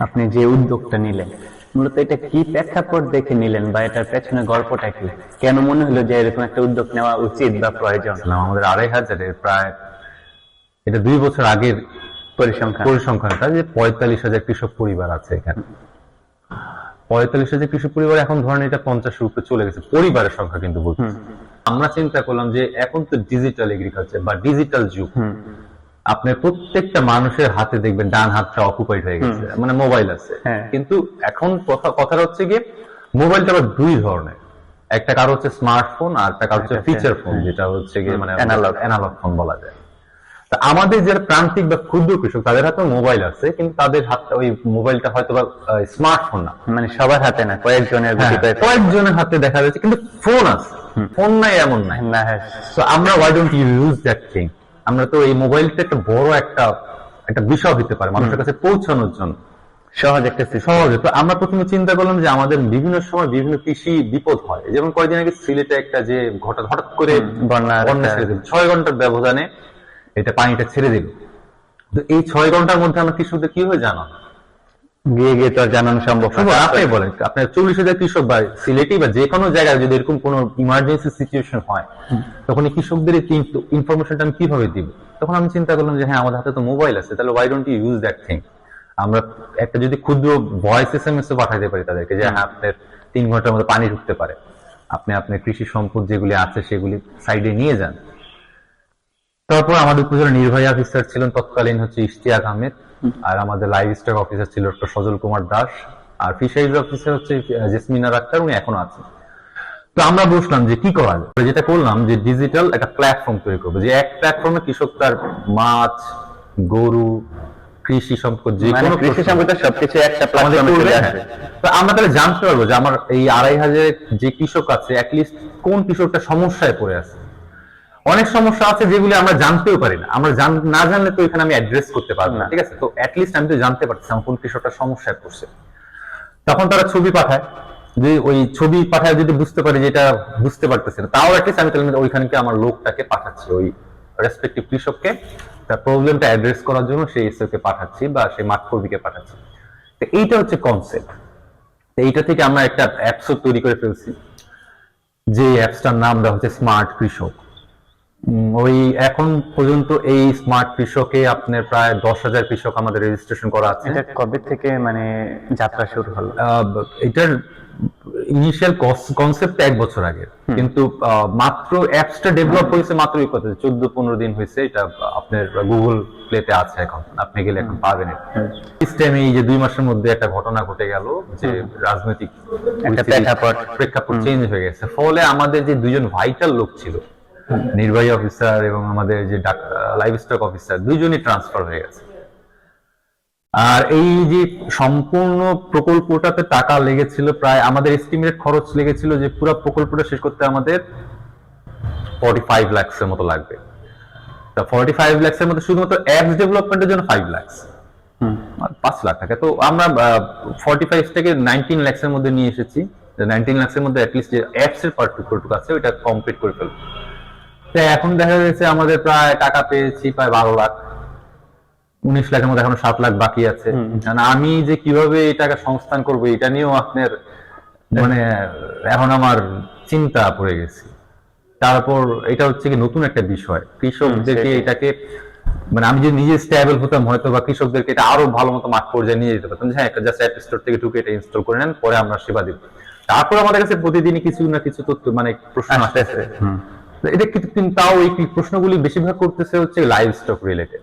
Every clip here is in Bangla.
আপনি যে উদ্যোগটা নিলেন মূলত এটা কি প্রেক্ষাপট দেখে নিলেন বা এটার পেছনে গল্পটা কি? কেন মনে হলো যে এরকম একটা উদ্যোগ নেওয়া উচিত বা প্রয়োজন? আমাদের আড়াই হাজারের প্রায় এটা দুই বছর আগের পরিসংখ্যান। পরিসংখ্যানটা যে পঁয়তাল্লিশ হাজার কৃষক পরিবার আছে এখানে। পঁয়তাল্লিশ হাজার কৃষক পরিবার এখন ধরেন এটা পঞ্চাশ উপরে চলে গেছে। পরিবারের সংখ্যা কিন্তু বলছি। আমরা চিন্তা করলাম যে এখন তো ডিজিটাল এগ্রিকালচার বা ডিজিটাল যুগ। আপনার প্রত্যেকটা মানুষের হাতে দেখবেন ডান হাতটা অকুপাইড হয়ে গেছে মানে মোবাইল আছে। হ্যাঁ। কিন্তু এখন কথা কথাটা হচ্ছে গিয়ে মোবাইলটা আবার দুই ধরনের। একটা কারও হচ্ছে স্মার্টফোন আর একটা কারও হচ্ছে ফিচার ফোন যেটা হচ্ছে গিয়ে মানে Analog. অ্যানালগ ফোন বলা যায়। তা আমাদের যারা প্রান্তিক বা ক্ষুদ্র কৃষক তাদের হাতে মোবাইল আছে কিন্তু তাদের হাতে ওই মোবাইলটা হয়তো বা স্মার্টফোন না। মানে সবার হাতে না কয়েকজনের হ্যাঁ, কয়েক কয়েকজনের হাতে দেখা যাচ্ছে কিন্তু ফোন আছে। ফোন নাই এমন নাই। না হ্যাঁ। তো আমরা why don't use that thing আমরা তো এই মোবাইলটা একটা বড় একটা একটা বিষয় হতে পারে মানুষের কাছে পৌঁছানোর জন্য। সহজ একটা সহজ। তো আমরা প্রথমে চিন্তা করলাম যে আমাদের বিভিন্ন সময় বিভিন্ন কৃষি বিপদ হয়। যেমন কয়েকদিন আগে সিলেটে একটা যে ঘটা হঠাৎ করে বন্যা ছেড়ে দিল। ছয় ঘণ্টার ব্যবধানে এটা পানিটা ছেড়ে দিল। তো এই ছয় ঘণ্টার মধ্যে আমরা কৃষকদের কি হয়ে জানা? গিয়ে গিয়ে তো আর জানানো সম্ভব না। শুধু আপনি বলেন। আপনার চল্লিশ হাজার কৃষক বা সিলেটি বা যে কোনো জায়গায় যদি এরকম কোনো ইমার্জেন্সি সিচুয়েশন হয় তখন এই কৃষকদের ইনফরমেশনটা আমি কীভাবে দিব? তখন আমি চিন্তা করলাম যে হ্যাঁ আমাদের হাতে তো মোবাইল আছে তাহলে why don't use that thing আমরা একটা যদি ক্ষুদ্র ভয়েস এস এম এস পাঠাতে পারি তাদেরকে যে হ্যাঁ আপনার তিন ঘণ্টার মধ্যে পানি ঢুকতে পারে। আপনি আপনার কৃষি সম্পদ যেগুলি আছে সেগুলি সাইডে নিয়ে যান। তারপর আমাদের উপজেলা নির্বাহী অফিসার ছিলেন তৎকালীন হচ্ছে ইশতিয়াক আহমেদ। আর আমাদের লাইভ স্টক অফিসার ছিল ডক্টর সজল কুমার দাস। আর ফিশারিজ অফিসার হচ্ছে জেসমিনা আক্তার উনি এখনও আছেন। তো আমরা বুঝলাম যে কি করা যায়? যেটা করলাম যে ডিজিটাল একটা প্ল্যাটফর্ম তৈরি করব যে এক প্ল্যাটফর্মে কৃষক তার মাছ গরু কৃষি সম্পদ যে মানে কোনো কৃষি প্রশ্ন- সম্পদ সবকিছু একটা প্ল্যাটফর্মে চলে হ্যাঁ। আসবে তো আমরা তাহলে জানতে পারব যে আমার এই আড়াই হাজার যে কৃষক আছে অ্যাটলিস্ট কোন কৃষকটা সমস্যায় পড়ে আছে? অনেক সমস্যা আছে যেগুলি আমরা জানতেও পারি না। আমরা না জানলে তো এখানে আমি অ্যাড্রেস করতে পারব না। ঠিক আছে? তো অ্যাটলিস্ট আমি তো জানতে পারছিলাম কোন কৃষকটা সমস্যায় পড়ছে। তখন তারা ছবি পাঠায় যে ওই ছবি পাঠায় যদি বুঝতে পারি যে এটা বুঝতে পারতেছে না তাও অ্যাটলিস্ট আমি তাহলে ওইখানকে আমার লোকটাকে পাঠাচ্ছি ওই রেসপেক্টিভ কৃষককে। তার প্রবলেমটা অ্যাড্রেস করার জন্য সেই এসওকে পাঠাচ্ছি বা সেই মাঠ কর্মীকে পাঠাচ্ছি। তো এইটা হচ্ছে কনসেপ্ট এইটা থেকে আমরা একটা অ্যাপসও তৈরি করে ফেলছি যে অ্যাপসটার নাম দেওয়া হচ্ছে স্মার্ট কৃষক। ওই এখন পর্যন্ত এই স্মার্ট কৃষকে আপনার প্রায় দশ হাজার কৃষক আমাদের রেজিস্ট্রেশন করা আছে। এটা কবে থেকে মানে যাত্রা শুরু হলো? এটার ইনিশিয়াল কনসেপ্ট এক বছর আগে। কিন্তু মাত্র অ্যাপসটা ডেভেলপ হয়েছে মাত্র এই কথা চোদ্দ পনেরো দিন হয়েছে এটা আপনার গুগল প্লেতে আছে এখন। আপনি গেলে এখন পাবেন সিস্টেমে এই যে দুই মাসের মধ্যে একটা ঘটনা ঘটে গেল যে রাজনৈতিক একটা প্রেক্ষাপট। প্রেক্ষাপট চেঞ্জ হয়ে গেছে। ফলে আমাদের যে দুইজন ভাইটাল লোক ছিল নির্বাহী অফিসার এবং আমাদের যে লাইভ স্টক অফিসার দুইজনই ট্রান্সফার হয়ে গেছে। আর এই যে সম্পূর্ণ প্রকল্পটাতে টাকা লেগেছিল প্রায় আমাদের এস্টিমেট খরচ লেগেছিল যে পুরো প্রকল্পটা শেষ করতে আমাদের ফর্টি ফাইভ লাক্স এর মতো লাগবে। তা ফর্টি ফাইভ লাক্স এর মধ্যে শুধুমাত্র অ্যাপস ডেভেলপমেন্টের জন্য ফাইভ লাক্স পাঁচ লাখ টাকা। তো আমরা ফর্টি ফাইভ থেকে নাইনটিন ল্যাক্স এর মধ্যে নিয়ে এসেছি। নাইনটিন ল্যাক্স এর মধ্যে অ্যাটলিস্ট যে অ্যাপস এর পার্টটুকু আছে ওইটা কমপ্লিট করে ফেলব। এখন দেখা যাচ্ছে আমাদের প্রায় টাকা পেয়েছি প্রায় বারো লাখ। উনিশ লাখের মধ্যে এখনও সাত লাখ বাকি আছে। আমি যে কীভাবে এই টাকা সংস্থান করব এটা নিয়েও আপনার মানে এখন আমার চিন্তা পড়ে গেছি। তারপর এটা হচ্ছে কি নতুন একটা বিষয়। কৃষকদেরকে এটাকে মানে আমি যদি নিজে স্টেবল হতাম হয়তো বা কৃষকদেরকে এটা আরও ভালো মতো মাঠ পর্যায়ে নিয়ে যেতে পারতাম হ্যাঁ একটা জাস্ট অ্যাপ স্টোর থেকে ঢুকে এটা ইনস্টল করে নেন পরে আমরা সেবা দিব। তারপর আমাদের কাছে প্রতিদিনই কিছু না কিছু তথ্য মানে প্রশ্ন আসতেছে। এটা কিন্তু তাও এই প্রশ্নগুলি বেশিরভাগ করতেছে হচ্ছে লাইভ স্টক রিলেটেড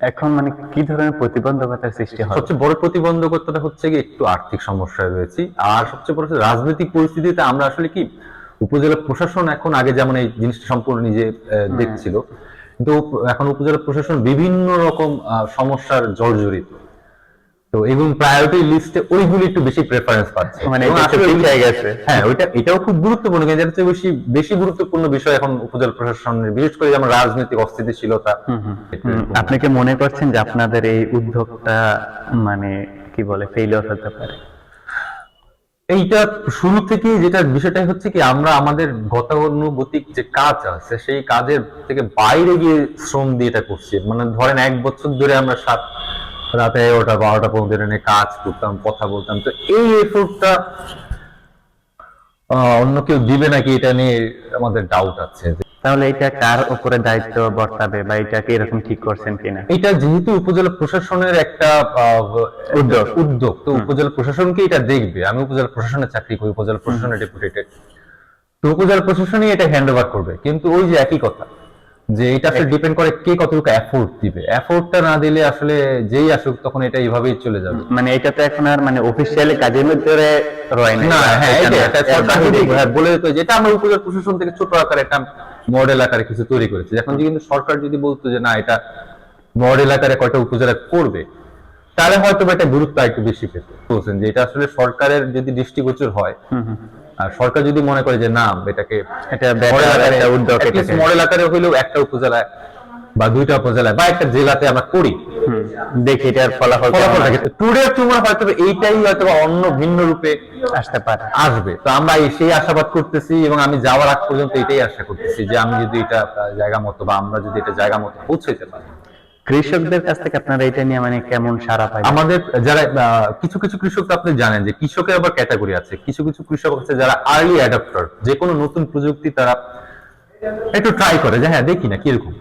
এখন মানে কি ধরনের প্রতিবন্ধকতার সৃষ্টি হয়? সবচেয়ে বড় প্রতিবন্ধকতাটা হচ্ছে কি একটু আর্থিক সমস্যায় রয়েছি। আর সবচেয়ে বড় রাজনৈতিক পরিস্থিতিতে আমরা আসলে কি উপজেলা প্রশাসন এখন আগে যেমন এই জিনিসটা সম্পূর্ণ নিজে দেখছিল কিন্তু এখন উপজেলা প্রশাসন বিভিন্ন রকম আহ, সমস্যার জর্জরিত। তো এবং প্রায়োরিটি লিস্টে ওইগুলি একটু বেশি প্রেফারেন্স পাচ্ছে। মানে গেছে। হ্যাঁ ওইটা এটাও খুব গুরুত্বপূর্ণ কিন্তু বেশি বেশি গুরুত্বপূর্ণ বিষয় এখন উপজেলা প্রশাসনের বিশেষ করে যেমন রাজনৈতিক অস্থিতিশীলতা। আপনি কি মনে করছেন যে আপনাদের এই উদ্যোগটা মানে কি বলে ফেইলিওর হতে পারে? এইটা শুরু থেকে যেটা বিষয়টাই হচ্ছে কি আমরা আমাদের গতানুগতিক যে কাজ আছে সেই কাজের থেকে বাইরে গিয়ে শ্রম দিয়ে এটা করছি। মানে ধরেন এক বছর ধরে আমরা সাত রাতে এগারোটা বারোটা পর্যন্ত এটা নিয়ে কাজ করতাম কথা বলতাম। তো এই এফোর্টটা অন্য কেউ দিবে নাকি এটা নিয়ে আমাদের ডাউট আছে। তাহলে এটা কার উপরে দায়িত্ব বর্তাবে বা এটা কি এরকম ঠিক করছেন কিনা? এটা যেহেতু উপজেলা প্রশাসনের একটা আহ, উদ্যোগ। উদ্যোগ তো উপজেলা প্রশাসনকে এটা দেখবে। আমি উপজেলা প্রশাসনের চাকরি করি উপজেলা প্রশাসনের ডেপুটেটেড। তো উপজেলা প্রশাসনই এটা হ্যান্ড ওভার করবে। কিন্তু ওই যে একই কথা যে এটা আসলে ডিপেন্ড করে কে কতটুকু এফোর্ট দিবে। এফোর্টটা না দিলে আসলে যেই আসুক তখন এটা এইভাবেই চলে যাবে। মানে এটা তো এখন আর মানে অফিসিয়ালি কাজের মধ্যে রয় না হ্যাঁ এটা সরকার যদি বলে দিত যেটা আমরা উপজেলা প্রশাসন থেকে ছোট আকারে একটা মডেল আকারে কিছু তৈরি করেছি। এখন যে কিন্তু সরকার যদি বলতো যে না এটা মডেল আকারে কয়টা উপজেলা করবে তাহলে হয়তো বা এটা গুরুত্ব একটু বেশি পেত। বলছেন যে এটা আসলে সরকারের যদি দৃষ্টিগোচর হয়। আর সরকার যদি মনে করে যে না এটাকে এটা। মডেল আকারে হইলেও একটা উপজেলায় বা দুইটা উপজেলায় বা একটা জেলাতে আমরা করি। দেখি এটার ফলাফল ফলাফল। থাকে। টুডে তোমার হয়তো এইটাই হয়তো অন্য ভিন্ন রূপে আসতে পারে। আসবে। তো আমরা এই- সেই আশাবাদ করতেছি এবং আমি যাওয়ার আগ পর্যন্ত এটাই আশা করতেছি যে আমি যদি এটা জায়গা মতো বা আমরা যদি এটা জায়গা মতো পৌঁছাইতে পারি। কৃষকদের কাছ থেকে আপনারা এটা নিয়ে মানে কেমন সারা পাই আমাদের যারা কিছু কিছু কৃষক তো আপনি জানেন যে কৃষকের আবার ক্যাটাগরি আছে। কিছু কিছু কৃষক আছে যারা আর্লি অ্যাডাপ্টার যে কোনো নতুন প্রযুক্তি তারা একটু ট্রাই করে যে হ্যাঁ দেখি না কীরকম।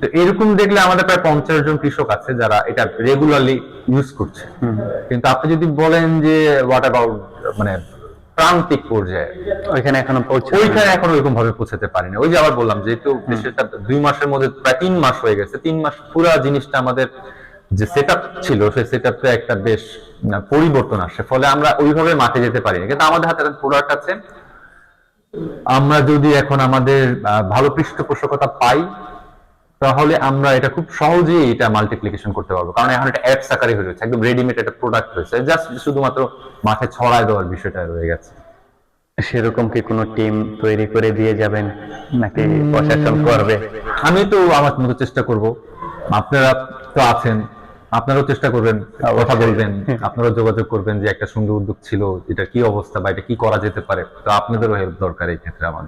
তো এরকম দেখলে আমাদের প্রায় পঞ্চাশ জন কৃষক আছে যারা এটা রেগুলারলি ইউজ করছে। কিন্তু আপনি যদি বলেন যে হোয়াট অ্যাবাউট মানে প্রান্তিক পর্যায়ে। ওইখানে এখনও পৌঁছে ওইখানে এখন ওইরকম ভাবে পৌঁছাতে পারিনি। ওই যে আবার বললাম যেহেতু দেশেরটা দুই মাসের মধ্যে প্রায় তিন মাস হয়ে গেছে তিন মাস পুরো জিনিসটা আমাদের যে সেট ছিল সেই সেট একটা বেশ পরিবর্তন আসে। ফলে আমরা ওইভাবে মাঠে যেতে পারিনি। কিন্তু আমাদের হাতে প্রোডাক্ট আছে। আমরা যদি এখন আমাদের ভালো পৃষ্ঠপোষকতা পাই তাহলে আমরা এটা খুব সহজেই এটা মাল্টিপ্লিকেশন করতে পারব। কারণ এখন এটা অ্যাপস আকারে হয়ে গেছে একদম রেডিমেড একটা প্রোডাক্ট হয়েছে। জাস্ট শুধুমাত্র মাঠে ছড়ায় দেওয়ার বিষয়টা রয়ে গেছে। সেরকম কি কোনো টিম তৈরি করে দিয়ে যাবেন? নাকি প্রশাসন করবে? আমি তো আমার মতো চেষ্টা করব। আপনারা তো আছেন আপনারাও চেষ্টা করবেন কথা বলবেন আপনারাও যোগাযোগ করবেন যে একটা সুন্দর উদ্যোগ ছিল এটা কি অবস্থা বা এটা কি করা যেতে পারে। তো আপনাদেরও হেল্প দরকার এই ক্ষেত্রে আমাদের।